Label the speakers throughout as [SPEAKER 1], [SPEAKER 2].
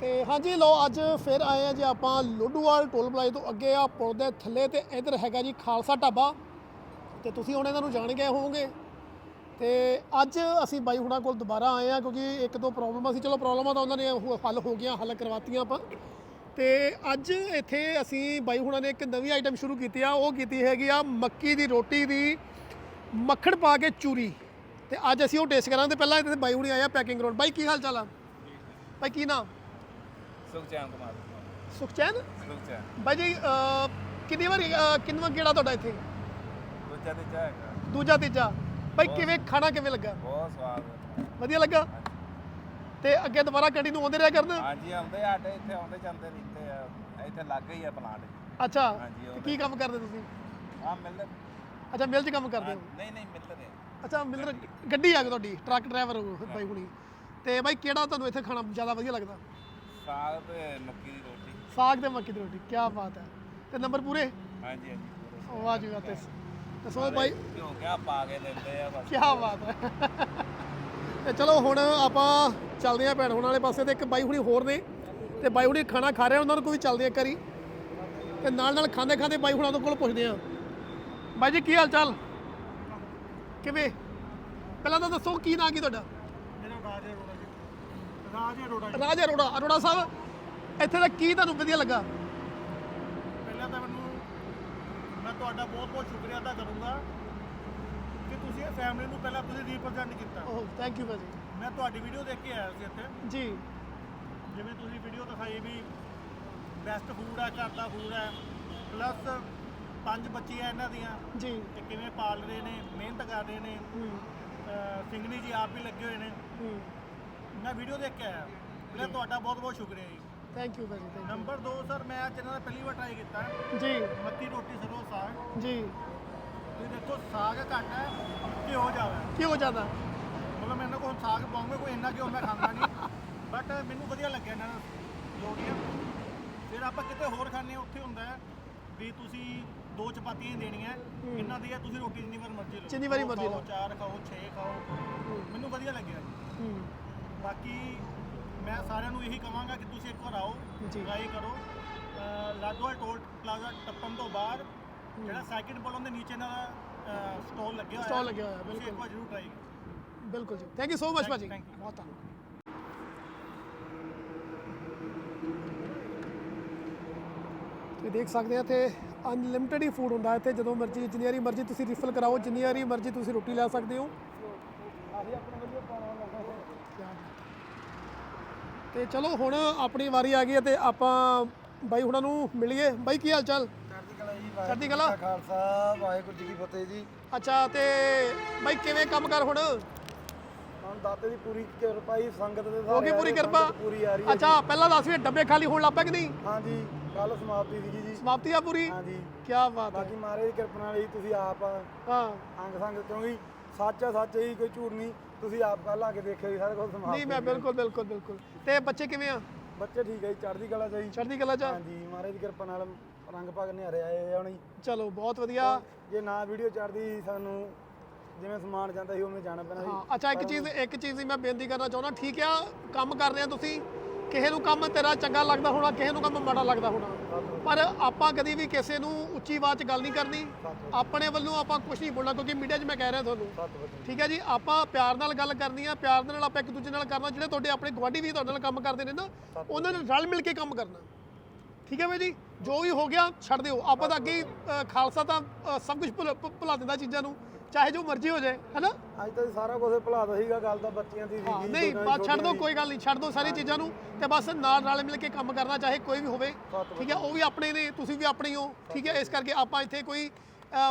[SPEAKER 1] ਤੇ ਹਾਂਜੀ ਲੋ ਅੱਜ ਫਿਰ ਆਏ ਆ ਜੀ ਆਪਾਂ ਲੋਡੂਵਾਲ ਟੋਲ ਪਲਾਜ਼ੇ ਤੋਂ ਅੱਗੇ ਆ, ਪੁਲ ਦੇ ਥੱਲੇ ਤੇ ਇਧਰ ਹੈਗਾ ਜੀ ਖਾਲਸਾ ਢਾਬਾ। ਤੇ ਤੁਸੀਂ ਹੁਣ ਇਹਨਾਂ ਨੂੰ ਜਾਣ ਗਏ ਹੋਵੋਗੇ। ਤੇ ਅੱਜ ਅਸੀਂ ਬਾਈ ਹੁਣਾਂ ਕੋਲ ਦੁਬਾਰਾ ਆਏ ਆ, ਕਿਉਂਕਿ ਇੱਕ ਦੋ ਪ੍ਰੋਬਲਮਾਂ ਸੀ ਚਲੋ ਪ੍ਰੋਬਲਮਾਂ ਤਾਂ ਉਹਨਾਂ ਨੇ ਹੱਲ ਹੋ ਗਈਆਂ, ਹੱਲ ਕਰਵਾਤੀਆਂ ਆਪਾਂ। ਤੇ ਅੱਜ ਇੱਥੇ ਅਸੀਂ ਬਾਈ ਹੁਣਾਂ ਨੇ ਇੱਕ ਨਵੀਂ ਆਈਟਮ ਸ਼ੁਰੂ ਕੀਤੀ ਆ। ਉਹ ਕੀਤੀ ਹੈਗੀ ਆ ਮੱਕੀ ਦੀ ਰੋਟੀ ਦੀ ਮੱਖਣ ਪਾ ਕੇ ਚੂਰੀ। ਤੇ ਅੱਜ ਅਸੀਂ ਉਹ ਟੇਸਟ ਕਰਾਂਗੇ। ਪਹਿਲਾਂ ਇੱਥੇ ਬਾਈ ਹੁਣੀ ਆਇਆ ਪੈਕਿੰਗ ਕਰਾਉਣ। ਬਾਈ, ਕੀ ਹਾਲ ਚਾਲ ਆ? ਬਾਈ, ਕੀ ਨਾਮ?
[SPEAKER 2] ਸੁਖਚੈਨ ਕੁਮਾਰ।
[SPEAKER 1] ਸੁਖਚੈਨ?
[SPEAKER 2] ਸੁਖਚੈਨ।
[SPEAKER 1] ਬਾਈ ਜੀ ਅਹ, ਕਿੰਨੀ ਵਾਰੀ ਕਿੰਨਵਾਂ ਗੇੜਾ ਤੁਹਾਡਾ ਇੱਥੇ?
[SPEAKER 2] ਦੂਜਾ ਤੇ ਚਾਹੇਗਾ
[SPEAKER 1] ਦੂਜਾ ਤੀਜਾ। ਬਾਈ ਕਿਵੇਂ ਖਾਣਾ ਕਿਵੇਂ ਲੱਗਾ?
[SPEAKER 2] ਬਹੁਤ ਸਵਾਦ ਹੈ।
[SPEAKER 1] ਵਧੀਆ ਲੱਗਾ? ਤੇ ਅੱਗੇ ਦੁਬਾਰਾ ਕੰਟੀਨਿਊ ਆਉਂਦੇ ਰਿਹਾ ਕਰਨ?
[SPEAKER 2] ਹਾਂਜੀ ਆਉਂਦੇ ਸਾਡੇ ਇੱਥੇ ਆਉਂਦੇ ਜਾਂਦੇ ਰਹਿੰਦੇ ਆ ਇੱਥੇ ਲੱਗ ਹੀ ਆ ਪਲਾਂਟ।
[SPEAKER 1] ਅੱਛਾ
[SPEAKER 2] ਹਾਂਜੀ,
[SPEAKER 1] ਤੇ ਕੀ ਕੰਮ ਕਰਦੇ ਤੁਸੀਂ?
[SPEAKER 2] ਆ ਮਿਲ
[SPEAKER 1] ਅੱਛਾ ਮਿਲ 'ਚ ਕੰਮ ਕਰਦੇ ਹੋ?
[SPEAKER 2] ਨਹੀਂ ਨਹੀਂ ਮਿਲ ਰਹੇ।
[SPEAKER 1] ਅੱਛਾ ਮਿਲ ਗੱਡੀ। ਆ ਗਈ ਤੁਹਾਡੀ ਟਰੱਕ ਡਰਾਈਵਰ ਬਾਈ ਹੁਣੀ। ਤੇ ਬਾਈ ਕਿਹੜਾ ਤੁਹਾਨੂੰ ਇੱਥੇ ਖਾਣਾ ਜ਼ਿਆਦਾ ਵਧੀਆ ਲੱਗਦਾ?
[SPEAKER 2] ਸਾਗ ਤੇ ਮੱਕੀ ਦੀ ਰੋਟੀ।
[SPEAKER 1] ਸਾਗ ਤੇ ਮੱਕੀ ਦੀ ਰੋਟੀ ਕੀ ਬਾਤ ਹੈ। ਤੇ ਨੰਬਰ ਪੂਰੇ?
[SPEAKER 2] ਹਾਂਜੀ ਹਾਂਜੀ ਪੂਰੇ।
[SPEAKER 1] ਵਾਹ ਜੀ ਵਾਹ ਤੇ ਤੇ ਸੋ ਬਾਈ।
[SPEAKER 2] ਘਿਓ ਕਿਆ ਪਾ ਕੇ ਦਿੰਦੇ ਆ ਬਸ।
[SPEAKER 1] ਕੀ ਬਾਤ ਹੈ। ਤੇ ਚਲੋ ਹੁਣ ਆਪਾਂ ਚੱਲਦੇ ਆਂ ਭੈਣ ਹੁਣ ਵਾਲੇ ਪਾਸੇ ਤੇ ਇੱਕ ਬਾਈ ਹੁਣੀ ਹੋਰ ਨੇ। ਤੇ ਬਾਈ ਹੁਣੀ ਖਾਣਾ ਖਾ ਰਹੇ ਆ, ਉਹਨਾਂ ਨੂੰ ਕੋਈ ਚੱਲਦੇ ਆ ਕਰੀ ਤੇ ਨਾਲ ਨਾਲ ਖਾਂਦੇ ਖਾਂਦੇ ਬਾਈ ਹੁਣਾਂ ਤੋਂ ਕੋਲ ਪੁੱਛਦੇ ਆ ਬਾਈ ਜੀ ਕੀ ਹਾਲ ਚਾਲ? ਕਿਵੇਂ? ਪਹਿਲਾਂ ਤਾਂ ਦੱਸੋ ਕੀ ਨਾਂ ਕੀ ਤੁਹਾਡਾ?
[SPEAKER 3] ਰਾਜ ਅਰੋੜਾ ਜੀ। ਰਾਜ ਅਰੋੜਾ
[SPEAKER 1] ਅਰੋੜਾ ਸਾਹਿਬ ਇੱਥੇ ਦਾ ਕੀ ਤੁਹਾਨੂੰ ਵਧੀਆ ਲੱਗਾ?
[SPEAKER 3] ਪਹਿਲਾਂ ਤਾਂ ਮੈਨੂੰ ਮੈਂ ਤੁਹਾਡਾ ਬਹੁਤ ਬਹੁਤ ਸ਼ੁਕਰੀਆ ਅਦਾ ਕਰੂੰਗਾ ਕਿ ਤੁਸੀਂ ਇਹ ਫੈਮਿਲੀ ਨੂੰ ਪਹਿਲਾਂ ਤੁਸੀਂ ਰਿਪਰੈਜ਼ੈਂਟ ਕੀਤਾ।
[SPEAKER 1] ਓਹ ਥੈਂਕ ਯੂ ਭਾਜੀ।
[SPEAKER 3] ਮੈਂ ਤੁਹਾਡੀ ਵੀਡੀਓ ਦੇਖ ਕੇ ਆਇਆ ਸੀ ਇੱਥੇ।
[SPEAKER 1] ਜੀ।
[SPEAKER 3] ਜਿਵੇਂ ਤੁਸੀਂ ਵੀਡੀਓ ਦਿਖਾਈ ਵੀ ਬੈਸਟ ਫੂਡ ਹੈ ਘਰ ਦਾ ਫੂਡ ਹੈ ਪਲੱਸ ਪੰਜ ਬੱਚੀਆਂ ਇਹਨਾਂ ਦੀਆਂ।
[SPEAKER 1] ਜੀ।
[SPEAKER 3] ਤੇ ਕਿਵੇਂ ਪਾਲ ਰਹੇ ਨੇ ਮਿਹਨਤ ਕਰ ਰਹੇ ਨੇ।
[SPEAKER 1] ਹੂੰ।
[SPEAKER 3] ਅਹ ਸਿੰਘਣੀ ਜੀ ਆਪ ਵੀ ਲੱਗੇ ਹੋਏ ਨੇ।
[SPEAKER 1] ਹੂੰ।
[SPEAKER 3] ਮੈਂ ਵੀਡੀਓ ਦੇਖ ਕੇ ਆਇਆ। ਪਹਿਲਾਂ ਤੁਹਾਡਾ ਬਹੁਤ ਬਹੁਤ ਸ਼ੁਕਰੀਆ ਜੀ।
[SPEAKER 1] ਥੈਂਕ ਯੂ ਭਾਜੀ ਥੈਂਕ
[SPEAKER 3] ਨੰਬਰ 2 ਸਰ ਮੈਂ ਅੱਜ ਇਹਨਾਂ ਦਾ ਪਹਿਲੀ ਵਾਰ ਟਰਾਈ ਕੀਤਾ।
[SPEAKER 1] ਯੂ ਜੀ।
[SPEAKER 3] ਮੱਕੀ ਰੋਟੀ ਸਰੋਂ ਸਾਗ।
[SPEAKER 1] ਜੀ।
[SPEAKER 3] ਤੁਸੀਂ ਦੇਖੋ ਸਾਗ ਘੱਟ ਹੈ ਕੀ ਹੋ। ਜਾਵੇ
[SPEAKER 1] ਕੀ ਹੋ ਜਾਂਦਾ
[SPEAKER 3] ਮਤਲਬ ਮੈਨੂੰ ਕੋਈ ਸਾਗ ਪਾਉਂਗੇ ਕੋਈ ਇੰਨਾ ਕਿਉਂ ਮੈਂ ਖਾਂਦਾ ਨਹੀਂ। ਬਟ ਮੈਨੂੰ ਵਧੀਆ ਲੱਗਿਆ ਇਹਨਾਂ ਦਾ ਰੋਟੀਆਂ। ਫਿਰ ਆਪਾਂ ਕਿਤੇ ਹੋਰ ਖਾਣੇ ਹਾਂ, ਉੱਥੇ ਹੁੰਦਾ ਹੈ ਵੀ ਤੁਸੀਂ ਦੋ ਚਪਾਤੀਆਂ ਹੀ ਦੇਣੀਆਂ ਇਹਨਾਂ ਦੀ ਹੈ ਤੁਸੀਂ ਰੋਟੀ ਜਿੰਨੀ ਵਾਰ ਮਰਜ਼ੀ ਲਓ।
[SPEAKER 1] ਜਿੰਨੀ ਵਾਰੀ
[SPEAKER 3] ਦੋ
[SPEAKER 1] ਮਰਜ਼ੀ
[SPEAKER 3] ਖਾਓ,
[SPEAKER 1] ਲਓ।
[SPEAKER 3] ਚਾਰ ਖਾਓ ਛੇ ਖਾਓ। ਮੈਨੂੰ ਵਧੀਆ ਲੱਗਿਆ। ਜੀ
[SPEAKER 1] ਹੂੰ।
[SPEAKER 3] ਬਾਕੀ ਮੈਂ ਸਾਰਿਆਂ ਨੂੰ ਇਹੀ ਕਹਾਂਗਾ ਕਿ ਤੁਸੀਂ ਇੱਕ ਵਾਰ ਆਓ
[SPEAKER 1] ਜੀ।
[SPEAKER 3] ਟਰਾਈ ਕਰੋ। ਲਾਡੋਵਾਲ ਟੋਲ ਪਲਾਜ਼ਾ ਟੱਪਣ ਤੋਂ ਬਾਅਦ ਜਿਹੜਾ ਸੈਕਿੰਡ ਪੁਲ ਦੇ ਨੀਚੇ ਦਾ ਸਟਾਲ ਲੱਗਿਆ ਹੋਇਆ
[SPEAKER 1] Stall ਲੱਗਿਆ ਹੋਇਆ,
[SPEAKER 3] ਤੁਸੀਂ ਇੱਕ। ਵਾਰ ਜ਼ਰੂਰ ਟਰਾਈ ਕਰੋ।
[SPEAKER 1] ਬਿਲਕੁਲ ਜੀ। Thank you so much
[SPEAKER 3] Thank-
[SPEAKER 1] ਭਾਜੀ।
[SPEAKER 3] thank you.
[SPEAKER 1] ਬਹੁਤ ਧੰਨਵਾਦ। ਤੁਸੀਂ ਦੇਖ ਸਕਦੇ ਆ ਇੱਥੇ ਅਨਲਿਮਿਟਿਡ ਹੀ ਫੂਡ ਹੁੰਦਾ ਇੱਥੇ ਜਦੋਂ ਮਰਜ਼ੀ ਜਿੰਨੀ ਵਾਰੀ ਮਰਜ਼ੀ ਤੁਸੀਂ ਰਿਫਿਲ ਕਰਾਓ ਜਿੰਨੀ ਵਾਰੀ ਮਰਜ਼ੀ ਤੁਸੀਂ ਰੋਟੀ ਲੈ ਸਕਦੇ ਹੋ। ਕਿਆ ਬਾਤ ਹੈ। ਤੇ ਚਲੋ ਹੁਣ ਆਪਣੀ ਵਾਰੀ ਆ ਗਈ ਹੈ ਤੇ ਆਪਾਂ ਬਾਈ ਹੁਣਾਂ ਨੂੰ ਮਿਲੀਏ। ਬਾਈ ਕੀ ਹਾਲ ਚਾਲ?
[SPEAKER 4] ਚੜ੍ਹਦੀ ਕਲਾ ਜੀ
[SPEAKER 1] ਚੜ੍ਹਦੀ ਕਲਾ।
[SPEAKER 4] ਵਾਹਿਗੁਰੂ ਜੀ ਕਾ ਖਾਲਸਾ ਵਾਹਿਗੁਰੂ ਜੀ ਕੀ ਫਤਿਹ ਜੀ।
[SPEAKER 1] ਅੱਛਾ ਤੇ ਬਾਈ ਕਿਵੇਂ ਕੰਮ ਕਰ ਹੁਣ?
[SPEAKER 4] ਹੁਣ ਦਾਤੇ ਦੀ ਪੂਰੀ ਕਿਰਪਾ ਹੀ ਸੰਗਤ ਦੇ
[SPEAKER 1] ਹੋ ਗਈ
[SPEAKER 4] ਸਾਰੇ
[SPEAKER 1] ਪੂਰੀ ਕਿਰਪਾ?
[SPEAKER 4] ਸੰਗਤ ਪੂਰੀ ਆ ਰਹੀ ਹੈ
[SPEAKER 1] ਅੱਛਾ ਪਹਿਲਾਂ ਦੱਸ ਵੀ ਡੱਬੇ ਖਾਲੀ ਹੋਣ ਲੱਗ ਪਏ ਕਿ ਨਹੀਂ?
[SPEAKER 4] ਜੀ। ਹਾਂਜੀ ਕੱਲ ਸਮਾਪਤੀ ਸੀਗੀ ਜੀ।
[SPEAKER 1] ਸਮਾਪਤੀ ਆ ਪੂਰੀ?
[SPEAKER 4] ਹਾਂਜੀ।
[SPEAKER 1] ਕੀ ਬਾਤ ਹੈ।
[SPEAKER 4] ਬਾਕੀ ਮਹਾਰਾਜ ਦੀ ਕਿਰਪਾ ਨਾਲ ਹੀ ਤੁਸੀਂ ਆਪ
[SPEAKER 1] ਹਾਂ।
[SPEAKER 4] ਅੰਗ ਸੰਗ ਕਿਉਂਕਿ ਸੱਚ ਆ ਸੱਚ ਹੀ ਕੋਈ ਝੂਠ ਨਹੀਂ। ਤੁਸੀਂ ਆਪ ਕੱਲ ਆ ਕੇ ਦੇਖਿਓ ਜੀ ਸਾਰਾ ਕੁਝ ਸਮਾਪਤ
[SPEAKER 1] ਨਹੀਂ ਮੈਂ ਬਿਲਕੁਲ ਬਿਲਕੁਲ ਬਿਲਕੁਲ। ਤੇ ਬੱਚੇ ਕਿਵੇਂ ਆ?
[SPEAKER 4] ਬੱਚੇ ਠੀਕ ਹੈ ਜੀ ਚੜ੍ਹਦੀ ਕਲਾ ਚ ਜੀ।
[SPEAKER 1] ਚੜ੍ਹਦੀ ਕਲਾ ਚ ਆ?
[SPEAKER 4] ਹਾਂਜੀ ਮਹਾਰਾਜ ਦੀ ਕਿਰਪਾ ਨਾਲ ਰੰਗ ਭਾਗ ਨਿਹਾਰੇ ਆਏ ਆ ਹੁਣ। ਜੀ
[SPEAKER 1] ਚਲੋ ਬਹੁਤ ਵਧੀਆ।
[SPEAKER 4] ਜੇ ਨਾ ਵੀਡੀਓ ਚੜ੍ਹਦੀ ਸਾਨੂੰ ਜਿਵੇਂ ਸਮਾਨ ਜਾਂਦਾ ਸੀ ਉਵੇਂ ਜਾਣਾ ਪੈਣਾ ਜੀ
[SPEAKER 1] ਹਾਂ ਅੱਛਾ ਇੱਕ ਚੀਜ਼ ਇੱਕ ਚੀਜ਼ ਦੀ ਮੈਂ ਬੇਨਤੀ ਕਰਨਾ ਚਾਹੁੰਦਾ। ਠੀਕ ਆ ਕੰਮ ਕਰ ਰਹੇ ਆ ਤੁਸੀਂ? ਕਿਸੇ ਨੂੰ ਕੰਮ ਤੇਰਾ ਚੰਗਾ ਲੱਗਦਾ ਹੋਣਾ, ਕਿਸੇ ਨੂੰ ਕੰਮ ਮਾੜਾ ਲੱਗਦਾ ਹੋਣਾ। ਪਰ ਆਪਾਂ ਕਦੀ ਵੀ ਕਿਸੇ ਨੂੰ ਉੱਚੀ ਆਵਾਜ਼ 'ਚ ਗੱਲ ਨਹੀਂ ਕਰਨੀ। ਆਪਣੇ ਵੱਲੋਂ ਆਪਾਂ ਕੁਝ ਨਹੀਂ ਬੋਲਣਾ, ਕਿਉਂਕਿ ਮੀਡੀਆ 'ਚ ਮੈਂ ਕਹਿ ਰਿਹਾ ਤੁਹਾਨੂੰ। ਠੀਕ ਹੈ ਜੀ? ਆਪਾਂ ਪਿਆਰ ਨਾਲ ਗੱਲ ਕਰਨੀ ਆ, ਪਿਆਰ ਦੇ ਨਾਲ ਆਪਾਂ ਇੱਕ ਦੂਜੇ ਨਾਲ ਕਰਨਾ, ਜਿਹੜੇ ਤੁਹਾਡੇ ਆਪਣੇ ਗੁਆਂਢੀ ਵੀ ਤੁਹਾਡੇ ਨਾਲ ਕੰਮ ਕਰਦੇ ਨੇ ਨਾ, ਉਹਨਾਂ ਨਾਲ ਰਲ ਮਿਲ ਕੇ ਕੰਮ ਕਰਨਾ। ਠੀਕ ਹੈ ਬਾਈ ਜੀ? ਜੋ ਵੀ ਹੋ ਗਿਆ, ਛੱਡ ਦਿਓ। ਆਪਾਂ ਤਾਂ ਅੱਗੇ ਖਾਲਸਾ ਤਾਂ ਸਭ ਕੁਝ ਭੁਲਾ ਭੁਲਾ ਦਿੰਦਾ ਚੀਜ਼ਾਂ ਨੂੰ। ਚਾਹੇ ਜੋ ਮਰਜ਼ੀ ਹੋ ਜਾਏ ਹੈਨਾ?
[SPEAKER 4] ਅੱਜ ਤਾਂ ਸਾਰਾ ਕੁਝ ਭੁਲਾਦਾ ਸੀਗਾ ਗੱਲ ਤਾਂ ਬੱਚਿਆਂ ਦੀ ਸੀਗੀ
[SPEAKER 1] ਨਹੀਂ
[SPEAKER 4] ਦੀ
[SPEAKER 1] ਬਸ ਛੱਡ
[SPEAKER 4] ਛੋਟੀਆਂ
[SPEAKER 1] ਕੋਈ ਗੱਲ ਨਹੀਂ ਛੱਡ ਦਿਓ ਸਾਰੀ ਚੀਜ਼ਾਂ ਨੂੰ ਤੇ ਬਸ ਨਾਲ ਰਲ ਮਿਲ ਕੇ ਕੰਮ ਕਰਨਾ ਚਾਹੇ ਕੋਈ ਵੀ ਹੋਵੇ ਠੀਕ ਹੈ ਉਹ ਵੀ ਆਪਣੇ ਨੇ ਤੁਸੀਂ ਵੀ ਆਪਣੇ ਹੋ ਠੀਕ ਹੈ ਇਸ ਕਰਕੇ ਆਪਾਂ ਇੱਥੇ ਕੋਈ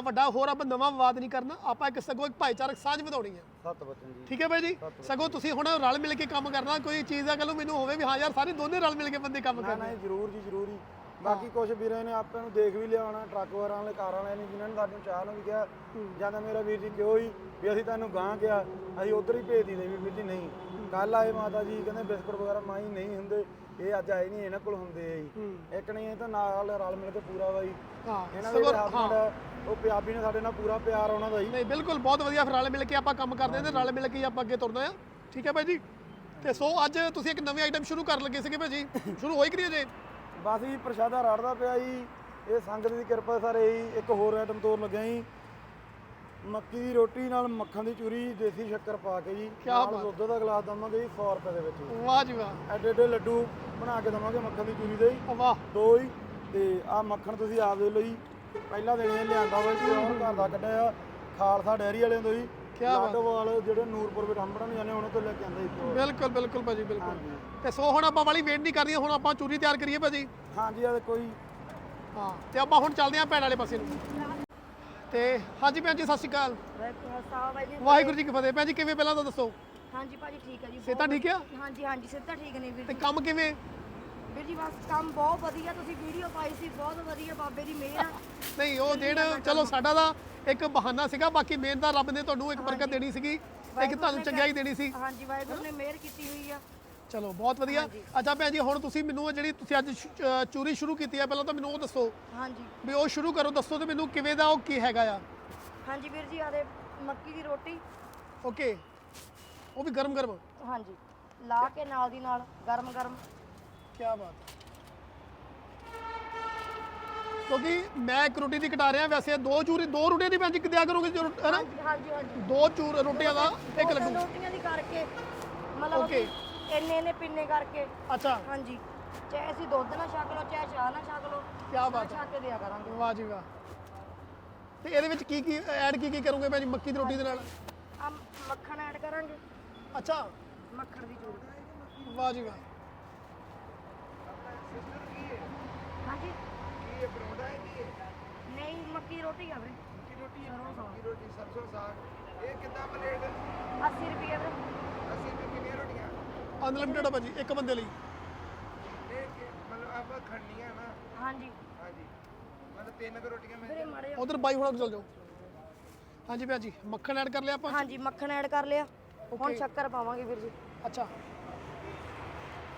[SPEAKER 1] ਵੱਡਾ ਹੋਰ ਆਪਾਂ ਨਵਾਂ ਵਿਵਾਦ ਨਹੀਂ ਕਰਨਾ ਆਪਾਂ ਇੱਕ ਸਗੋਂ ਇੱਕ ਭਾਈਚਾਰਕ ਸਾਂਝ ਵਧਾਉਣੀ ਹੈ।
[SPEAKER 4] ਸੱਤ ਵਚਨ ਜੀ।
[SPEAKER 1] ਠੀਕ ਹੈ ਬਾਈ ਜੀ? ਸਗੋਂ ਤੁਸੀਂ ਹੁਣ ਰਲ ਮਿਲ ਕੇ ਕੰਮ ਕਰਨਾ ਕੋਈ ਚੀਜ਼ ਦਾ ਕੱਲ ਮੈਨੂੰ ਹੋਵੇ ਵੀ ਹਾਂ ਯਾਰ ਸਾਰੇ ਦੋਨੇ ਰਲ ਮਿਲ ਕੇ ਬੰਦੇ ਕੰਮ ਕਰਨਾ।
[SPEAKER 4] ਨਾ ਜਰੂਰ ਜੀ ਜਰੂਰ ਬਾਕੀ ਕੁਝ ਵੀਰਾਂ ਨੇ ਆਪਾਂ ਨੂੰ ਦੇਖ ਵੀ ਲਿਆਉਣਾ ਟਰੱਕ ਵਾਰਾਂ ਵਾਲੇ ਕਾਰਾਂ ਵਾਲਿਆਂ ਨੇ ਜਿਨ੍ਹਾਂ ਨੇ ਸਾਨੂੰ ਚਾਹ ਨੂੰ ਵੀ ਕਿਹਾ ਜਾਂਦਾ ਮੇਰਾ ਵੀਰ ਜੀ ਕਿਉਂ ਹੀ ਵੀ ਅਸੀਂ ਤੁਹਾਨੂੰ ਗਾਂ ਕਿਹਾ ਅਸੀਂ ਉਧਰ ਹੀ ਭੇਜ ਦਿੰਦੇ ਵੀ ਵੀਰ ਜੀ ਨਹੀਂ। ਕੱਲ ਆਏ ਮਾਤਾ ਜੀ ਕਹਿੰਦੇ ਬਿਸਕੁਟ ਵਗੈਰਾ ਮਾਈ ਨਹੀਂ ਹੁੰਦੇ ਇਹ ਅੱਜ ਆਏ ਨਹੀਂ ਇਹਨਾਂ ਕੋਲ ਹੁੰਦੇ ਆ ਜੀ। ਇੱਕ ਨਹੀਂ ਇਹ ਤਾਂ ਨਾਲ ਰਲ ਮਿਲ ਕੇ ਪੂਰਾ ਬਾਈ
[SPEAKER 1] ਹਾਂ
[SPEAKER 4] ਇਹਨਾਂ ਦੇ ਹਸਬੰਡ ਉਹ ਪੰਜਾਬੀ ਨੇ ਸਾਡੇ ਨਾਲ ਪੂਰਾ ਪਿਆਰ ਉਹਨਾਂ ਦਾ ਜੀ।
[SPEAKER 1] ਨਹੀਂ ਬਿਲਕੁਲ ਬਹੁਤ ਵਧੀਆ ਫਿਰ ਰਲ ਮਿਲ ਕੇ ਆਪਾਂ ਕੰਮ ਕਰਦੇ ਤੇ ਰਲ ਮਿਲ ਕੇ ਹੀ ਆਪਾਂ ਅੱਗੇ ਤੁਰਨਾ ਆ ਠੀਕ ਹੈ ਬਾਈ ਜੀ? ਤੇ ਸੋ ਅੱਜ ਤੁਸੀਂ ਇੱਕ ਨਵੀਂ ਆਈਟਮ ਸ਼ੁਰੂ ਕਰਨ ਲੱਗੇ ਸੀਗੇ ਭਾਜੀ ਸ਼ੁਰੂ ਹੋਈ ਕਿ ਨਹੀਂ ਅਜੇ?
[SPEAKER 4] ਬਸ ਜੀ ਪ੍ਰਸ਼ਾਦਾ ਰੜਦਾ ਪਿਆ ਜੀ। ਇਹ ਸੰਗਤ ਦੀ ਕਿਰਪਾ ਸਾਰੇ ਜੀ। ਇੱਕ ਹੋਰ ਆਈਟਮ ਤੋਰ ਲੱਗਿਆ ਜੀ। ਮੱਕੀ ਦੀ ਰੋਟੀ ਨਾਲ ਮੱਖਣ ਦੀ ਚੂਰੀ ਦੇਸੀ ਸ਼ੱਕਰ ਪਾ ਕੇ ਜੀ।
[SPEAKER 1] ਕਿਆ
[SPEAKER 4] ਨਾਲ
[SPEAKER 1] ਬਾਤ।
[SPEAKER 4] ਦੁੱਧ ਦਾ ਗਲਾਸ ਦਵਾਂਗੇ ਜੀ 100 ਰੁਪਏ ਦੇ ਵਿੱਚ। ਜੀ।
[SPEAKER 1] ਵਾਹ ਜੀ ਵਾਹ।
[SPEAKER 4] ਐਡੇ ਐਡੇ ਲੱਡੂ ਬਣਾ ਕੇ ਦਵਾਂਗੇ ਮੱਖਣ ਦੀ ਚੂਰੀ ਦੇ ਜੀ।
[SPEAKER 1] ਵਾਹ।
[SPEAKER 4] ਦੋ ਹੀ ਤੇ ਆ ਮੱਖਣ ਤੁਸੀਂ ਆਪ ਦੇ ਲਓ ਜੀ। ਪਹਿਲਾ ਦਿਨ ਇਹ ਲਿਆਂਦਾ ਹੋਇਆ ਜੀ ਹੋਰ ਘਰ ਦਾ ਕੱਢਿਆ ਆ। ਖਾਲਸਾ ਡੈਰੀ ਵਾਲਿਆਂ ਤੋਂ ਜੀ।
[SPEAKER 1] ਕਿਆ ਬਾਤ।
[SPEAKER 4] ਲਾਡੋਵਾਲ ਜਿਹੜੇ ਨੂਰਪੁਰ ਵਿੱਚ ਹੰਬੜਨ ਜਾਂਦੇ ਉਹਨਾਂ ਤੋਂ ਲੈ ਕੇ ਆਂਦੇ ਜੀ
[SPEAKER 1] ਬਿਲਕੁਲ ਬਿਲਕੁਲ ਭਾਜੀ ਬਿਲਕੁਲ।
[SPEAKER 4] ਹਾਂਜੀ।
[SPEAKER 1] ਤੇ ਸੋ ਹੁਣ ਆਪਾਂ ਵਾਲੀ ਵੇਟ ਨਹੀਂ ਕਰਨੀ ਹੁਣ ਆਪਾਂ ਚੂਰੀ ਤਿਆਰ ਕਰੀਏ ਭਾਜੀ।
[SPEAKER 4] ਹਾਂਜੀ ਆ ਕੋਈ
[SPEAKER 1] ਹਾਂ ਤੇ ਆਪਾਂ ਹੁਣ ਚੱਲਦੇ ਆਂ ਭੈਣ ਵਾਲੇ ਪਾਸੇ ਨੂੰ। ਤੇ ਹਾਂਜੀ ਭੈਣ ਜੀ ਸਤਿ ਸ਼੍ਰੀ ਅਕਾਲ।
[SPEAKER 5] ਵਾਹਿਗੁਰੂ
[SPEAKER 1] ਵਾਹਿਗੁਰੂ ਜੀ ਕੀ ਫਤਿਹ। ਭੈਣ ਜੀ ਕਿਵੇਂ ਪਹਿਲਾਂ ਤਾਂ ਦੱਸੋ?
[SPEAKER 5] ਹਾਂਜੀ ਭਾਜੀ ਠੀਕ ਹੈ ਜੀ
[SPEAKER 1] ਸਿਹਤਾਂ ਠੀਕ ਆ?
[SPEAKER 5] ਬਹੁਤ- ਹਾਂਜੀ ਹਾਂਜੀ ਸਿੱਧਾ ਠੀਕ ਨੇ ਵੀਰ
[SPEAKER 1] ਤੇ
[SPEAKER 5] ਜੀ।
[SPEAKER 1] ਕੰਮ ਕਿਵੇਂ?
[SPEAKER 5] ਵੀਰ ਜੀ ਬਸ ਕੰਮ ਬਹੁਤ ਵਧੀਆ ਤੁਸੀਂ ਵੀਡੀਓ ਪਾਈ ਸੀ ਬਹੁਤ ਵਧੀਆ ਬਾਬੇ ਦੀ ਮਿਹਰ ਆ।
[SPEAKER 1] ਨਹੀਂ ਉਹ ਜਿਹੜਾ ਚਲੋ ਸਾਡਾ ਦਾ ਇੱਕ ਬਹਾਨਾ ਸੀਗਾ ਬਾਕੀ ਮਿਹਨਤ ਦਾ ਰੱਬ ਨੇ ਤੁਹਾਨੂੰ ਇੱਕ ਬਰਕਤ ਦੇਣੀ ਸੀਗੀ ਇੱਕ
[SPEAKER 5] ਵਾਹਿਗੁਰੂ
[SPEAKER 1] ਤੁਹਾਨੂੰ
[SPEAKER 5] ਨੇ
[SPEAKER 1] ਚੰਗਿਆਈ ਦੇਣੀ ਸੀ।
[SPEAKER 5] ਹਾਂਜੀ ਵਾਹਿਗੁਰੂ ਨੇ ਮਿਹਰ ਕੀਤੀ ਹੋਈ ਆ।
[SPEAKER 1] ਚਲੋ ਬਹੁਤ ਵਧੀਆ। ਅੱਛਾ ਭੈਣ ਜੀ ਹੁਣ ਤੁਸੀਂ ਮੈਨੂੰ ਉਹ ਜਿਹੜੀ ਤੁਸੀਂ ਅੱਜ ਸ਼- ਅ, ਚੂਰੀ ਸ਼ੁਰੂ ਕੀਤੀ ਹੈ ਪਹਿਲਾਂ ਤਾਂ ਮੈਨੂੰ ਉਹ ਦੱਸੋ।
[SPEAKER 5] ਹਾਂਜੀ।
[SPEAKER 1] ਵੀ ਉਹ ਸ਼ੁਰੂ ਕਰੋ ਦੱਸੋ ਤੇ ਮੈਨੂੰ ਕਿਵੇਂ ਦਾ ਉਹ ਕੀ ਹੈਗਾ ਆ?
[SPEAKER 5] ਹਾਂਜੀ ਵੀਰ ਜੀ ਆਦੇ ਮੱਕੀ ਦੀ ਰੋਟੀ।
[SPEAKER 1] ਓਕੇ। ਉਹ ਵੀ ਗਰਮ ਗਰਮ
[SPEAKER 5] ਹਾਂਜੀ। ਲਾ ਕੇ ਨਾਲ ਦੀ ਨਾਲ ਗਰਮ ਗਰਮ
[SPEAKER 1] ਕੀ ਬਾਤ ਕਿਉਂਕਿ ਮੈਂ ਇੱਕ ਰੋਟੀ ਦੀ ਕਟਾ ਰਿਹਾ ਵੈਸੇ ਦੋ ਚੂਰੀ ਦੋ ਰੋਟੀਆਂ ਦੀ ਜੀ ਕਿਦਿਆ ਕਰੋਗੇ ਜੋ
[SPEAKER 5] ਹਾਂਜੀ ਹਾਂਜੀ
[SPEAKER 1] ਦੋ ਚੂਰ ਰੋਟੀਆਂ ਦਾ ਇੱਕ
[SPEAKER 5] ਦੋ ਤਿੰਨ
[SPEAKER 1] ਲੱਡੂ।
[SPEAKER 5] ਰੋਟੀਆਂ ਦੀ ਕਰਕੇ ਮਤਲਬ
[SPEAKER 1] Okay.
[SPEAKER 5] ਅਸੀਂ ਇੰਨੇ ਇੰਨੇ ਪਿੰਨੇ ਕਰਕੇ।
[SPEAKER 1] ਅੱਛਾ।
[SPEAKER 5] ਹਾਂਜੀ। ਚਾਹੇ ਅਸੀਂ ਦੁੱਧ ਨਾਲ ਛਕ ਲਓ ਚਾਹੇ ਚਾਹ ਨਾਲ ਛਕ ਲਓ
[SPEAKER 1] ਕੀ ਬਾਤ ਹੈ।
[SPEAKER 5] ਛਕ ਕੇ ਦਿਆ ਕਰਾਂਗੇ।
[SPEAKER 1] ਵਾਹ ਜੀ ਵਾਹ। ਤੇ ਇਹਦੇ ਵਿੱਚ ਕੀ ਕੀ ਐਡ ਕੀ ਕੀ ਕਰੋਗੇ ਭੈਣ ਜੀ ਮੱਕੀ ਦੀ ਰੋਟੀ ਦੇ ਨਾਲ?
[SPEAKER 5] ਆ ਮੱਖਣ ਐਡ ਕਰਾਂਗੇ।
[SPEAKER 1] ਅੱਛਾ।
[SPEAKER 5] ਮੱਖਣ ਦੀ ਚੂਰੀ
[SPEAKER 1] ਵਾਹ ਜੀ ਵਾਹ।
[SPEAKER 5] ਹਾਂਜੀ। ਨਹੀਂ ਮੱਕੀ ਦੀ ਰੋਟੀ ਆ ਵੀਰੇ। ਮੱਕੀ ਰੋਟੀ ਸਰੋਂ
[SPEAKER 2] ਰੋਟੀ ਸਰਸੋਂ ਸਾਗ। ਇਹ ਕਿੱਦਾਂ ਪਲੇਟ
[SPEAKER 5] 80 ਰੁਪਏ ਵੀਰੇ।
[SPEAKER 2] ਅਸੀਂ ਵੀ ਕਿੰਨੀਆਂ ਰੋਟੀਆਂ?
[SPEAKER 1] ਅਨਲਿਮਿਟਡ ਆ ਭਾਜੀ ਇੱਕ ਬੰਦੇ ਲਈ।
[SPEAKER 2] ਇਹ ਕਿ- ਮਤਲਬ ਆਪਾਂ ਖੜਨੀਆਂ ਨਾ।
[SPEAKER 5] ਹਾਂਜੀ।
[SPEAKER 2] ਹਾਂਜੀ। ਮਤਲਬ ਤਿੰਨ ਕੁ ਰੋਟੀਆਂ ਮੈਂ
[SPEAKER 5] ਵੀਰੇ ਮਾੜੇ
[SPEAKER 1] ਉਧਰ ਬਾਈ ਹੁਣਾਂ ਚਲ ਜਾਓ। ਹਾਂਜੀ ਭੈਣ ਜੀ ਮੱਖਣ ਐਡ ਕਰ ਲਿਆ ਆਪਾਂ?
[SPEAKER 5] ਹਾਂਜੀ ਮੱਖਣ ਐਡ ਕਰ ਲਿਆ। ਹੁਣ. ਸ਼ੱਕਰ ਪਾਵਾਂਗੇ ਵੀਰ ਜੀ।
[SPEAKER 1] ਅੱਛਾ।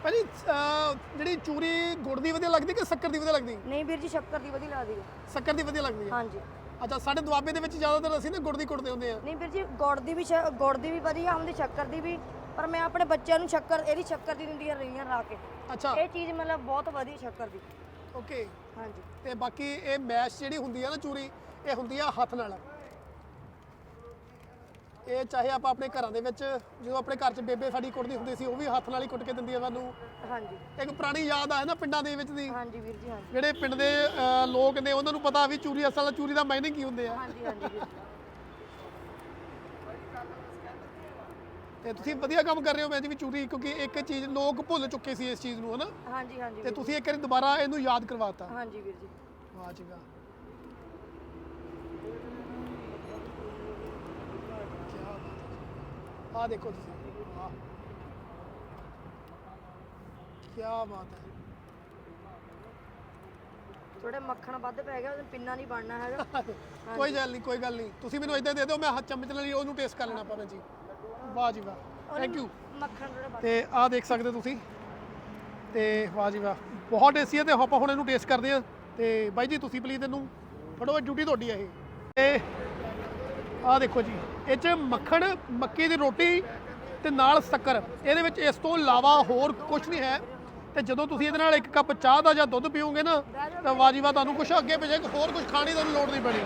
[SPEAKER 1] ਭਾਜੀ ਅਹ, ਜਿਹੜੀ ਚੂਰੀ ਗੁੜ ਦੀ ਵਧੀਆ ਲੱਗਦੀ ਕਿ ਸ਼ੱਕਰ ਦੀ ਵਧੀਆ ਲੱਗਦੀ?
[SPEAKER 5] ਨਹੀਂ ਵੀਰ ਜੀ ਸ਼ੱਕਰ ਦੀ ਵਧੀ ਲਾ ਦੀ
[SPEAKER 1] ਸ਼ੱਕਰ ਦੀ ਵਧੀਆ ਲੱਗਦੀ ਹੈ?
[SPEAKER 5] ਹਾਂਜੀ।
[SPEAKER 1] ਅੱਛਾ ਸਾਡੇ ਦੁਆਬੇ ਦੇ ਵਿੱਚ ਜ਼ਿਆਦਾਤਰ ਅਸੀਂ ਨਾ ਗੁੜ ਦੀ ਕੁੱਟਦੇ ਹੁੰਦੇ ਆ
[SPEAKER 5] ਨਹੀਂ ਵੀਰ ਜੀ ਗੁੜ ਦੀ ਵੀ ਸ਼- ਗੁੜ ਦੀ ਵੀ ਵਧੀਆ ਆਉਂਦੀ ਸ਼ੱਕਰ ਦੀ ਵੀ ਪਰ ਮੈਂ ਆਪਣੇ ਬੱਚਿਆਂ ਨੂੰ ਸ਼ੱਕਰ ਇਹਦੀ ਸ਼ੱਕਰ ਦੀ ਦਿੰਦੀ ਆ ਰਹੀਆਂ ਲਾ ਕੇ।
[SPEAKER 1] ਅੱਛਾ।
[SPEAKER 5] ਇਹ ਚੀਜ਼ ਮਤਲਬ ਬਹੁਤ ਵਧੀਆ ਸ਼ੱਕਰ ਦੀ।
[SPEAKER 1] ਓਕੇ।
[SPEAKER 5] ਹਾਂਜੀ।
[SPEAKER 1] ਤੇ ਬਾਕੀ ਇਹ ਮੈਸ਼ ਜਿਹੜੀ ਹੁੰਦੀ ਆ ਨਾ ਚੂਰੀ ਇਹ ਹੁੰਦੀ ਆ ਹੱਥ ਨਾਲ। ਇਹ ਚਾਹੇ ਆਪਾਂ ਆਪਣੇ ਘਰਾਂ ਦੇ ਵਿੱਚ ਜਦੋਂ ਆਪਣੇ ਘਰ 'ਚ ਬੇਬੇ ਸਾਡੀ ਕੁੱਟਦੀ ਹੁੰਦੀ ਸੀ ਉਹ ਵੀ ਹੱਥ ਨਾਲ ਹੀ ਕੁੱਟ ਕੇ ਦਿੰਦੀ ਆ ਸਾਨੂੰ।
[SPEAKER 5] ਹਾਂਜੀ।
[SPEAKER 1] ਇੱਕ ਪੁਰਾਣੀ ਯਾਦ ਆ ਹੈ ਨਾ ਪਿੰਡਾਂ ਦੇ ਵਿੱਚ ਦੀ।
[SPEAKER 5] ਹਾਂਜੀ ਵੀਰ ਜੀ ਹਾਂਜੀ।
[SPEAKER 1] ਜਿਹੜੇ ਪਿੰਡ ਦੇ ਅਹ, ਲੋਕ ਨੇ ਉਹਨਾਂ ਨੂੰ ਪਤਾ ਵੀ ਚੂਰੀ ਅਸਲ ਚੂਰੀ ਦਾ ਮਾਇਨੇ ਕੀ ਹੁੰਦੇ ਆ।
[SPEAKER 5] ਹਾਂਜੀ ਹਾਂਜੀ ਵੀਰ ਜੀ।
[SPEAKER 1] ਤੇ ਤੁਸੀਂ ਵਧੀਆ ਕੰਮ ਕਰ ਰਹੇ ਹੋ ਮੈਂ ਜੀ ਵੀ ਚੂਰੀ ਕਿਉਂਕਿ ਇੱਕ ਚੀਜ਼ ਲੋਕ ਭੁੱਲ ਚੁੱਕੇ ਸੀ ਇਸ ਚੀਜ਼ ਨੂੰ ਹਨਾ?
[SPEAKER 5] ਹਾਂਜੀ ਹਾਂਜੀ
[SPEAKER 1] ਤੇ
[SPEAKER 5] ਵੀਰ।
[SPEAKER 1] ਤੁਸੀਂ ਇੱਕ ਵਾਰੀ ਦੁਬਾਰਾ ਇਹਨੂੰ ਯਾਦ ਕਰਵਾਤਾ।
[SPEAKER 5] ਹਾਂਜੀ ਵੀਰ ਜੀ।
[SPEAKER 1] ਵਾਹ ਜੀ ਵਾਹ ਕੀ ਬਾਤ ਹੈ ਆ ਦੇਖੋ ਤੁਸੀਂ। ਵਾਹ ਕੀ ਬਾਤ ਹੈ।
[SPEAKER 5] ਥੋੜੇ ਮੱਖਣ ਵੱਧ ਪੈ ਗਿਆ ਉਹਨੂੰ ਪਿੰਨਾ ਨਹੀਂ ਬਣਨਾ ਹੈਗਾ।
[SPEAKER 1] ਕੋਈ ਗੱਲ ਨਹੀਂ ਕੋਈ ਗੱਲ ਨਹੀਂ। ਤੁਸੀਂ ਮੈਨੂੰ ਇਦਾਂ ਦੇ ਦਿਓ ਮੈਂ ਹੱਥ ਚਮਚ ਨਾਲ ਹੀ ਉਹਨੂੰ ਟੇਸਟ ਕਰ ਲੈਣਾ ਆਪਾਂ ਜੀ। ਵਾਹ ਜੀ ਵਾਹ। ਥੈਂਕ ਯੂ
[SPEAKER 5] ਮੱਖਣ ਥੋੜੇ ਵੱਧ
[SPEAKER 1] ਤੇ ਆਹ ਦੇਖ ਸਕਦੇ ਹੋ ਤੁਸੀਂ। ਤੇ ਵਾਹ ਜੀ ਵਾਹ। ਬਹੁਤ ਟੇਸਟੀ ਹੈ ਤੇ ਆਪਾਂ ਹੁਣ ਇਹਨੂੰ ਟੇਸਟ ਕਰਦੇ ਆ ਤੇ ਬਾਈ ਜੀ ਤੁਸੀਂ ਪਲੀਜ਼ ਇਹਨੂੰ ਫੜੋ ਡਿਊਟੀ ਤੁਹਾਡੀ ਹੈ ਇਹ। ਤੇ ਆਹ ਦੇਖੋ ਜੀ ਇਹ ਚ ਮੱਖਣ ਮੱਕੀ ਦੀ ਰੋਟੀ ਤੇ ਨਾਲ ਸ਼ੱਕਰ। ਇਹਦੇ ਵਿੱਚ ਇਸ ਤੋਂ ਇਲਾਵਾ ਹੋਰ ਕੁਝ ਨਹੀਂ ਹੈ। ਤੇ ਜਦੋਂ ਤੁਸੀਂ ਇਹਦੇ ਨਾਲ ਇੱਕ ਕੱਪ ਚਾਹ ਦਾ ਜਾਂ ਦੁੱਧ ਪੀਓਗੇ ਨਾ ਤਾਂ ਵਾਹ ਤੁਹਾਨੂੰ ਕੁਝ ਅੱਗੇ ਪਿੱਛੇ ਹੋਰ ਕੁਝ ਖਾਣੀ ਤੁਹਾਨੂੰ ਲੋੜ ਨਹੀਂ ਪੈਣੀ।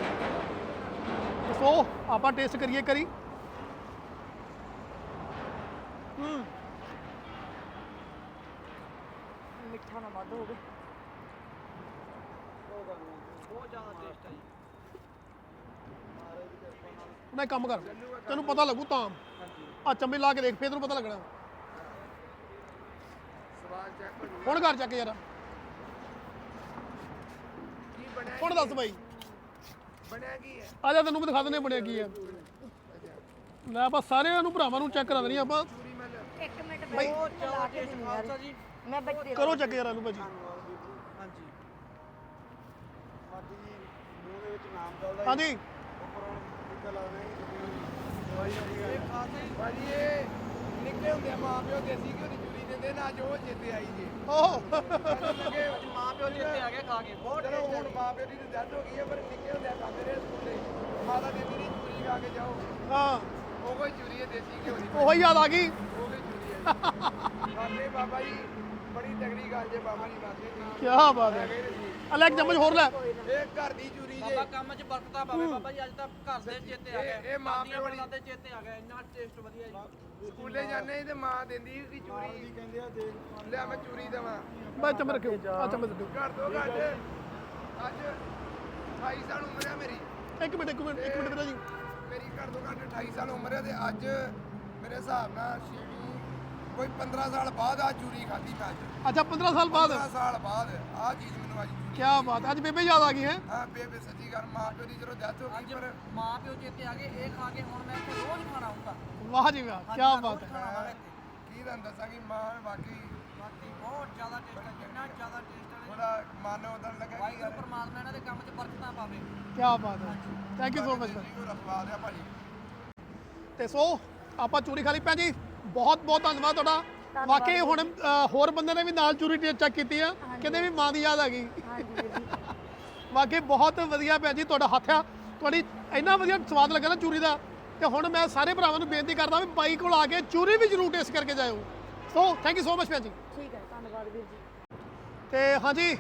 [SPEAKER 1] ਸੋ ਆਪਾਂ ਟੇਸਟ ਕਰੀਏ ਕਰੀ ਹੂੰ।
[SPEAKER 5] ਮਿੱਠਾ ਨਾ ਵੱਧ ਹੋਵੇ।
[SPEAKER 1] ਨਾ ਕੰਮ ਕਰ। ਤੈਨੂੰ ਪਤਾ ਲੱਗੂ ਤਾਂ। ਆ ਚੰਬੇ ਲਾ ਕੇ ਦੇਖ ਫੇਰ ਤੈਨੂੰ ਪਤਾ ਲੱਗਣਾ।
[SPEAKER 2] ਜੂ
[SPEAKER 1] ਹੁਣ ਘਰ ਚੱਕ ਯਾਰ।
[SPEAKER 2] ਕੀ ਬਣਿਆ
[SPEAKER 1] ਹੁਣ ਦੱਸ ਬਾਈ।
[SPEAKER 2] ਬਣਿਆ ਕੀ ਹੈ
[SPEAKER 1] ਆ ਜਾ ਤੈਨੂੰ ਵੀ ਦਿਖਾ ਦਿੰਦੇ ਬਣਿਆ ਕੀ ਹੈ ਲੈ ਆਪਾਂ ਸਾਰਿਆਂ ਨੂੰ ਭਰਾਵਾਂ ਨੂੰ ਚੈੱਕ ਕਰਾ ਦੇਣੀ ਆਪਾਂ।
[SPEAKER 5] ਇੱਕ ਮਿੰਟ ਬਈ। ਲਾ ਕੇ ਦਿੰਦੀ ਯਾਰ ਮੈਂ ਬੱਚ
[SPEAKER 1] ਕਰੋ ਚੈੱਕ ਯਾਰ ਇਹਨੂੰ ਭਾਜੀ।
[SPEAKER 4] ਹਾਂਜੀ। ਬਾਕੀ ਜੀ ਮੂੰਹ ਦੇ ਵਿੱਚ ਨਾਮ ਚੱਲਦਾ
[SPEAKER 1] ਹਾਂਜੀ।
[SPEAKER 2] ਭਾਜੀ ਇਹ ਨਿੱਕੇ ਹੁੰਦੇ ਮਾਂ ਪਿਓ ਦੇਸੀ ਘਿਓ ਦੀ ਚੂਰੀ ਦਿੰਦੇ ਨਾ ਜੋ ਜਿੱਤੇ ਆਈ ਜੀ।
[SPEAKER 1] ਓਹ।
[SPEAKER 2] ਲੱਗੇ ਮਾਂ ਪਿਓ ਜਿੱਤੇ ਆ ਗਏ ਖਾ ਕੇ। ਬਹੁਤ ਚਲੋ ਹੁਣ ਮਾਂ ਪਿਓ ਦੀ ਤਾਂ ਡੈਥ ਹੋ ਗਈ ਹੈ ਪਰ ਨਿੱਕੇ ਹੁੰਦੇ ਖਾਂਦੇ ਰਹੇ ਸਕੂਲੇ ਮਾਤਾ ਦਿੰਦੀ ਨਹੀਂ ਚੂਰੀ ਖਾ ਕੇ ਜਾਓ।
[SPEAKER 1] ਹਾਂ।
[SPEAKER 2] ਉਹ ਕੋਈ ਚੂਰੀ ਹੈ ਦੇਸੀ ਘਿਓ ਦੀ।
[SPEAKER 1] ਉਹੀ ਯਾਦ ਆ ਗਈ।
[SPEAKER 2] ਉਹ ਕੋਈ ਚੂਰੀ ਹੈ ਖਾਂਦੇ ਬਾਬਾ ਜੀ ਬੜੀ ਤਗੜੀ ਗੱਲ ਜੇ ਬਾਬਾ ਜੀ
[SPEAKER 1] ਕੀ ਬਾਤ ਹੈ। ਅਲੇ ਇੱਕ ਚਮਚ ਹੋਰ ਲੈ।
[SPEAKER 2] ਇਹ ਘਰ ਦੀ ਚੂਰੀ
[SPEAKER 6] ਬਾਬਾ ਕੰਮ 'ਚ ਬਰਕਤਾਂ ਪਾਵੇ ਬਾਬਾ ਜੀ ਅੱਜ ਤਾਂ ਘਰ ਦੇ ਚੇਤੇ ਆ ਗਏ
[SPEAKER 2] ਇਹ ਮਾਂ ਪਿਓ ਵਾਲੀ-
[SPEAKER 6] ਦੇ ਚੇਤੇ ਆ ਗਏ ਇੰਨਾ ਟੇਸਟ ਵਧੀਆ ਜੀ।
[SPEAKER 2] ਸਕੂਲੇ ਜਾਂਦੇ ਸੀ ਤੇ ਮਾਂ ਦਿੰਦੀ ਸੀ ਚੂਰੀ।
[SPEAKER 4] ਕਹਿੰਦੇ ਆ ਦੇਖ
[SPEAKER 2] ਲਿਆ ਮੈਂ ਚੂਰੀ ਦੇਵਾਂ।
[SPEAKER 1] ਮੈਂ ਚਮਚ ਰੱਖਿਓ ਆ ਚਮਚ ਰੱਖਿਓ।
[SPEAKER 2] ਘਰ ਤੋਂ ਘੱਟ ਅੱਜ 28 ਸਾਲ ਉਮਰ ਹੈ ਮੇਰੀ।
[SPEAKER 1] ਇੱਕ ਮਿੰਟ ਇੱਕ ਮਿੰਟ ਇੱਕ ਮਿੰਟ ਵੀਰੇ ਜੀ।
[SPEAKER 2] ਮੇਰੀ ਘਰ ਤੋਂ ਘੱਟ 28 ਸਾਲ ਉਮਰ ਹੈ ਤੇ ਅੱਜ ਮੇਰੇ ਹਿਸਾਬ ਨਾਲ ਕੋਈ 15 ਸਾਲ ਬਾਅਦ ਆ ਚੂਰੀ ਖਾਧੀ ਮੈਂ ਅੱਜ
[SPEAKER 1] ਅੱਛਾ 15 ਸਾਲ ਬਾਅਦ?
[SPEAKER 2] 15 ਸਾਲ ਬਾਅਦ ਆ ਚੀਜ਼ ਮੈਨੂੰ ਅੱਜ
[SPEAKER 1] ਕੀ ਬਾਤ। ਅੱਜ ਬੇਬੇ ਯਾਦ ਆ ਗਈ ਹੈ?
[SPEAKER 2] ਹਾਂ ਬੇਬੇ ਸੱਚੀ ਗੱਲ ਮਾਂ ਪਿਓ ਦੀ ਜਦੋਂ ਡੈਥ ਹੋ ਗਈ ਪਰ
[SPEAKER 6] ਮਾਂ ਪਿਓ ਚੇਤੇ ਆ ਗਏ ਇਹ ਖਾ ਕੇ ਹੁਣ ਮੈਂ ਇੱਥੇ ਰੋਜ਼ ਖਾਣਾ ਹੁੰਦਾ।
[SPEAKER 1] ਵਾਹ ਜੀ ਵਾਹ ਕੀ ਬਾਤ ਹੈ।
[SPEAKER 2] ਕੀ ਤੁਹਾਨੂੰ ਦੱਸਾਂ ਕਿ ਮਾਂ ਵਾਕਈ
[SPEAKER 6] ਬਾਕੀ ਬਹੁਤ ਜ਼ਿਆਦਾ ਟੇਸਟ ਹੈ ਜਿੰਨਾ ਜ਼ਿਆਦਾ ਟੇਸਟ ਹੈ
[SPEAKER 2] ਥੋੜਾ ਮਨ ਉਦੋਂ ਲੱਗਾ ਕਿ
[SPEAKER 6] ਵਾਹਿਗੁਰੂ ਪਰਮਾਤਮਾ ਇਹਨਾਂ ਦੇ ਕੰਮ 'ਚ ਬਰਕਤਾਂ ਪਾਵੇ।
[SPEAKER 1] ਕੀ ਬਾਤ ਹੈ। ਥੈਂਕ ਯੂ ਸੋ ਮਚ
[SPEAKER 2] ਜੀ ਕੋ ਰਖਵਾ ਦਿਆ ਭਾਜੀ
[SPEAKER 1] ਤੇ ਸੋ ਆਪਾਂ ਚੂਰੀ ਖਾ ਲਈ ਭੈਣ ਜੀ? ਬਹੁਤ ਬਹੁਤ ਧੰਨਵਾਦ ਤੁਹਾਡਾ। ਵਾਕਈ ਹੁਣ ਅ, ਹੋਰ ਬੰਦੇ ਨੇ ਵੀ ਨਾਲ ਚੂਰੀ ਚੈੱਕ ਕੀਤੀ ਆ। ਕਹਿੰਦੇ ਵੀ ਮਾਂ ਦੀ ਯਾਦ ਆ ਗਈ।
[SPEAKER 5] ਹਾਂਜੀ ਵੀਰ ਜੀ।
[SPEAKER 1] ਵਾਕਈ ਬਹੁਤ ਵਧੀਆ ਭੈਣ ਜੀ ਤੁਹਾਡਾ ਹੱਥ ਆ। ਤੁਹਾਡੀ ਇੰਨਾ ਵਧੀਆ ਸਵਾਦ ਲੱਗਾ ਨਾ ਚੂਰੀ ਦਾ। ਤੇ ਹੁਣ ਮੈਂ ਸਾਰੇ ਭਰਾਵਾਂ ਨੂੰ ਬੇਨਤੀ ਕਰਦਾ ਵੀ ਬਾਈ ਕੋਲ ਆ ਕੇ ਚੂਰੀ ਵੀ ਜ਼ਰੂਰ ਟੇਸਟ ਕਰਕੇ ਜਾਇਓ। So thank you so much ਭੈਣ ਜੀ।
[SPEAKER 5] ਠੀਕ ਹੈ ਧੰਨਵਾਦ ਵੀਰ ਜੀ।
[SPEAKER 1] ਤੇ ਹਾਂਜੀ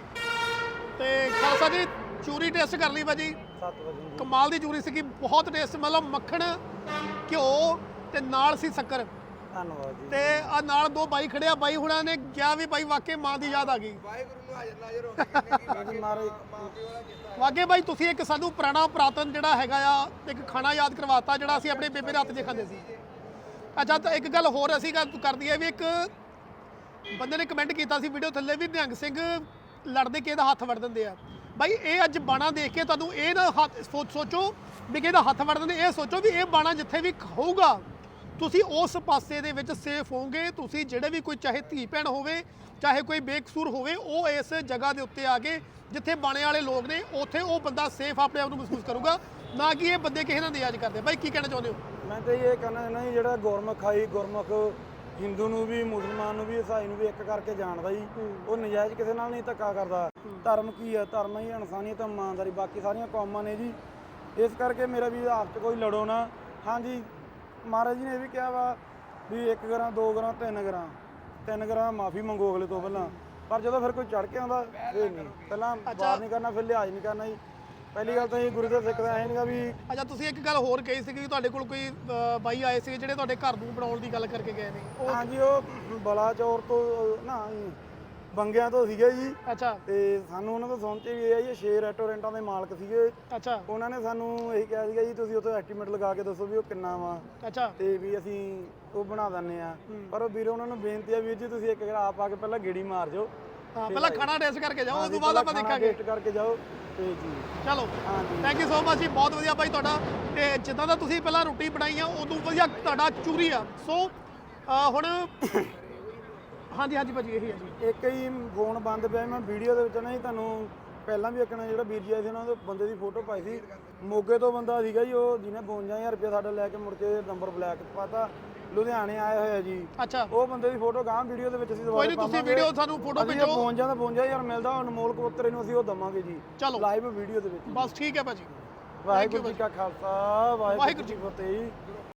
[SPEAKER 1] ਤੇ ਖਾਲਸਾ ਜੀ ਚੂਰੀ ਟੇਸਟ ਕਰ ਲਈ ਭਾਜੀ।
[SPEAKER 4] 7 ਵਜੇ ਜੀ।
[SPEAKER 1] ਕਮਾਲ ਦੀ ਚੂਰੀ ਸੀਗੀ ਬਹੁਤ ਟੇਸਟ ਮਤਲਬ ਮੱਖਣ ਘਿਓ ਤੇ ਨਾਲ ਸੀ ਸ਼ੱਕਰ।
[SPEAKER 4] ਧੰਨਵਾਦ ਜੀ।
[SPEAKER 1] ਤੇ ਆ ਨਾਲ ਦੋ ਬਾਈ ਖੜਿਆ ਬਾਈ ਹੁਣਾਂ ਨੇ ਕਿਹਾ ਵੀ ਬਾਈ ਵਾਕਈ ਮਾਂ ਦੀ ਯਾਦ ਆ ਗਈ।
[SPEAKER 2] ਵਾਹਿਗੁਰੂ ਨੂੰ ਹਾਜ਼ਰ ਨਾਜ਼ਰ ਹੋ ਕੇ ਕਹਿੰਦੇ ਕਿ ਵਾਕਈ
[SPEAKER 4] ਮਾਰੇ
[SPEAKER 2] ਮਾਂ ਪਿਓ ਵਾਲਾ ਕੀਤਾ।
[SPEAKER 1] ਵਾਕਈ ਬਾਈ ਤੁਸੀਂ ਇੱਕ ਸਾਨੂੰ ਪੁਰਾਣਾ ਪੁਰਾਤਨ ਜਿਹੜਾ ਹੈਗਾ ਆ ਇੱਕ ਖਾਣਾ ਯਾਦ ਕਰਵਾਤਾ ਜਿਹੜਾ ਅਸੀਂ ਆਪਣੇ ਬੇਬੇ ਦੇ ਹੱਥ 'ਚ ਖਾਂਦੇ ਸੀ। ਅੱਛਾ ਤਾਂ ਇੱਕ ਗੱਲ ਹੋਰ ਅਸੀਂ ਗੱਲ ਕਰਦੀ ਹੈ ਵੀ ਇੱਕ ਬੰਦੇ ਨੇ ਕਮੈਂਟ ਕੀਤਾ ਸੀ ਵੀਡੀਓ ਥੱਲੇ ਵੀ ਨਿਹੰਗ ਸਿੰਘ ਲੜਦੇ ਕਿਸੇ ਦਾ ਹੱਥ ਵੜ ਦਿੰਦੇ ਆ। ਬਾਈ ਇਹ ਅੱਜ ਬਾਣਾ ਦੇਖ ਕੇ ਤੁਹਾਨੂੰ ਇਹ ਨਾ ਸੋਚੋ ਵੀ ਕਿਸੇ ਦਾ ਹੱਥ ਵੜ ਦਿੰਦੇ ਇਹ ਸੋਚੋ ਵੀ ਇਹ ਬਾਣਾ ਜਿੱਥੇ ਵੀ ਹੋਊਗਾ। ਤੁਸੀਂ ਉਸ ਪਾਸੇ ਦੇ ਵਿੱਚ ਸੇਫ ਹੋਵੋਗੇ ਤੁਸੀਂ ਜਿਹੜੇ ਵੀ ਕੋਈ ਚਾਹੇ ਧੀ ਭੈਣ ਹੋਵੇ ਚਾਹੇ ਕੋਈ ਬੇਕਸੂਰ ਹੋਵੇ ਉਹ ਇਸ ਜਗ੍ਹਾ ਦੇ ਉੱਤੇ ਆ ਕੇ ਜਿੱਥੇ ਬਾਣੇ ਵਾਲੇ ਲੋਕ ਨੇ ਉੱਥੇ ਉਹ ਬੰਦਾ ਸੇਫ ਆਪਣੇ ਆਪ ਨੂੰ ਮਹਿਸੂਸ ਕਰੂਗਾ ਨਾ ਕਿ ਇਹ ਬੰਦੇ ਕਿਸੇ ਨਾਲ ਨਿਆਜ ਕਰਦੇ। ਬਾਈ ਕੀ ਕਹਿਣਾ ਚਾਹੁੰਦੇ ਹੋ?
[SPEAKER 4] ਮੈਂ ਤਾਂ ਇਹ ਕਹਿਣਾ ਚਾਹੁੰਦਾ ਜੀ ਜਿਹੜਾ ਗੁਰਮੁਖ ਆਈ ਗੁਰਮੁਖ ਹਿੰਦੂ ਨੂੰ ਵੀ ਮੁਸਲਮਾਨ ਨੂੰ ਵੀ ਈਸਾਈ ਨੂੰ ਵੀ ਇੱਕ ਕਰਕੇ ਜਾਣਦਾ ਜੀ। ਉਹ ਨਜਾਇਜ਼ ਕਿਸੇ ਨਾਲ ਨਹੀਂ ਧੱਕਾ ਕਰਦਾ। ਧਰਮ ਕੀ ਹੈ ਧਰਮ ਹੀ ਇਨਸਾਨੀਅਤ ਇਮਾਨਦਾਰੀ ਬਾਕੀ ਸਾਰੀਆਂ ਕੌਮਾਂ ਨੇ ਜੀ। ਇਸ ਕਰਕੇ ਮੇਰਾ ਵੀ ਆਪ 'ਚ ਕੋਈ ਲੜੋ ਨਾ। ਹਾਂਜੀ ਮਹਾਰਾਜ ਜੀ ਨੇ ਇਹ ਵੀ ਕਿਹਾ ਵਾ ਵੀ 1 ਗ੍ਰਾਮ 2 ਗ੍ਰਾਮ 3 ਗ੍ਰਾਮ। 3 ਗ੍ਰਾਮ ਮਾਫੀ ਮੰਗੋ ਅਗਲੇ ਤੋਂ ਪਹਿਲਾਂ। ਪਰ ਜਦੋਂ ਫਿਰ ਕੋਈ ਚੜ ਕੇ ਆਉਂਦਾ ਇਹ ਨਹੀਂ। ਪਹਿਲਾਂ ਬਾਤ ਨਹੀਂ ਕਰਨਾ ਫਿਰ ਲਿਹਾਜ਼ ਨਹੀਂ ਕਰਨਾ ਜੀ। ਪਹਿਲੀ ਗੱਲ ਤਾਂ ਇਹ ਗੁਰੂ ਦੇ ਸਿੱਖ ਦਾ ਇਹ ਨਹੀਂਗਾ ਵੀ
[SPEAKER 1] ਅੱਛਾ ਤੁਸੀਂ ਇੱਕ ਗੱਲ ਹੋਰ ਕਹੀ ਸੀ ਕਿ ਤੁਹਾਡੇ ਕੋਲ ਕੋਈ ਬਾਈ ਆਏ ਸੀ ਜਿਹੜੇ ਤੁਹਾਡੇ ਘਰ ਨੂੰ ਬਣਾਉਣ ਦੀ ਗੱਲ ਕਰਕੇ ਗਏ ਨੇ?
[SPEAKER 4] ਹਾਂਜੀ ਉਹ ਬਲਾਚੌਰ ਤੋਂ ਨਾ ਬੰਗਿਆਂ ਤੋਂ ਸੀਗੇ ਜੀ।
[SPEAKER 1] ਅੱਛਾ।
[SPEAKER 4] ਤੇ ਸਾਨੂੰ ਉਹਨਾਂ ਤੋਂ ਸੁਣ ਕੇ ਵੀ ਇਹ ਆ ਜੀ ਛੇ ਰੈਸਟੋਰੈਂਟਾਂ ਦੇ ਮਾਲਕ ਸੀਗੇ।
[SPEAKER 1] ਅੱਛਾ।
[SPEAKER 4] ਉਹਨਾਂ ਨੇ ਸਾਨੂੰ ਇਹੀ ਕਿਹਾ ਸੀਗਾ ਜੀ ਤੁਸੀਂ ਉੱਥੇ ਐਸਟੀਮੇਟ ਲਗਾ ਕੇ ਦੱਸੋ ਵੀ ਉਹ ਕਿੰਨਾ ਵਾ।
[SPEAKER 1] ਅੱਛਾ।
[SPEAKER 4] ਤੇ ਵੀ ਅਸੀਂ ਉਹ ਬਣਾ ਦਿੰਨੇ ਆ ਪਰ ਉਹ ਵੀਰੇ ਉਹਨਾਂ ਨੂੰ ਬੇਨਤੀ ਆ ਵੀਰ ਜੀ ਤੁਸੀਂ ਇੱਕ ਵਾਰ ਆਪ ਆ ਕੇ ਪਹਿਲਾਂ ਗੇੜੀ ਮਾਰ ਜਾਓ।
[SPEAKER 1] ਹਾਂ ਪਹਿਲਾਂ ਖਾਣਾ ਟੇਸਟ ਕਰਕੇ ਜਾਓ ਉਸ ਤੋਂ ਬਾਅਦ ਆਪਾਂ ਦੇਖਾਂਗੇ।
[SPEAKER 4] ਟੇਸਟ ਕਰਕੇ ਜਾਓ ਤੇ ਜੀ।
[SPEAKER 1] ਚਲੋ
[SPEAKER 4] ਹਾਂਜੀ।
[SPEAKER 1] ਥੈਂਕ ਯੂ ਸੋ ਮਚ ਜੀ ਬਹੁਤ ਵਧੀਆ ਬਾਈ ਤੁਹਾਡਾ। ਤੇ ਜਿੱਦਾਂ ਦਾ ਤੁਸੀਂ ਪਹਿਲਾਂ ਰੋਟੀ ਬਣਾਈ ਆ ਉਦੋਂ ਵਧੀਆ ਤੁਹਾਡਾ ਚੂਰੀ ਆ। ਸੋ ਹੁਣ ਹਾਂਜੀ ਹਾਂਜੀ ਭਾਜੀ ਇਹੀ ਆ ਜੀ।
[SPEAKER 4] ਇੱਕ ਹੀ ਫੋਨ ਬੰਦ ਪਿਆ ਮੈਂ ਵੀਡੀਓ ਦੇ ਵਿੱਚ ਨਾ ਜੀ ਤੁਹਾਨੂੰ ਪਹਿਲਾਂ ਵੀ ਇੱਕ ਨਾ ਜਿਹੜਾ ਵੀਰ ਜੀ ਆਏ ਸੀ ਉਹਨਾਂ ਦੇ ਬੰਦੇ ਦੀ ਫੋਟੋ ਪਾਈ ਸੀ। ਮੋਗੇ ਤੋਂ ਬੰਦਾ ਸੀਗਾ ਜੀ ਉਹ ਜਿਹਨੇ 52000 ਰੁਪਏ ਸਾਡਾ ਲੈ ਕੇ ਮੁੜ ਕੇ ਨੰਬਰ ਬਲੈਕ ਪਾਤਾ। ਲੁਧਿਆਣੇ ਆਏ ਹੋਏ ਆ ਜੀ।
[SPEAKER 1] ਅੱਛਾ।
[SPEAKER 4] ਉਹ ਬੰਦੇ ਦੀ ਫੋਟੋ ਗਾਂ ਵੀਡੀਓ ਦੇ ਵਿੱਚ ਅਸੀਂ ਦੁਬਾਰਾ
[SPEAKER 1] ਨਹੀਂ, ਤੁਸੀਂ video ਸਾਨੂੰ photo ਭੇਜੋ।
[SPEAKER 4] 52 ਦਾ 52000 ਮਿਲਦਾ ਅਨਮੋਲ ਕਬੂਤਰੇ ਨੂੰ ਅਸੀਂ ਉਹ ਦਵਾਂਗੇ ਜੀ
[SPEAKER 1] ਚਲੋ।
[SPEAKER 4] ਲਾਈਵ ਵੀਡੀਓ ਦੇ ਵਿੱਚ।
[SPEAKER 1] ਬਸ ਠੀਕ ਹੈ ਭਾਜੀ।
[SPEAKER 4] ਵਾਹਿਗੁਰੂ ਜੀ ਕਾ ਖਾਲਸਾ ਵਾਹਿਗੁਰੂ ਜੀ ਕੀ ਫਤਿਹ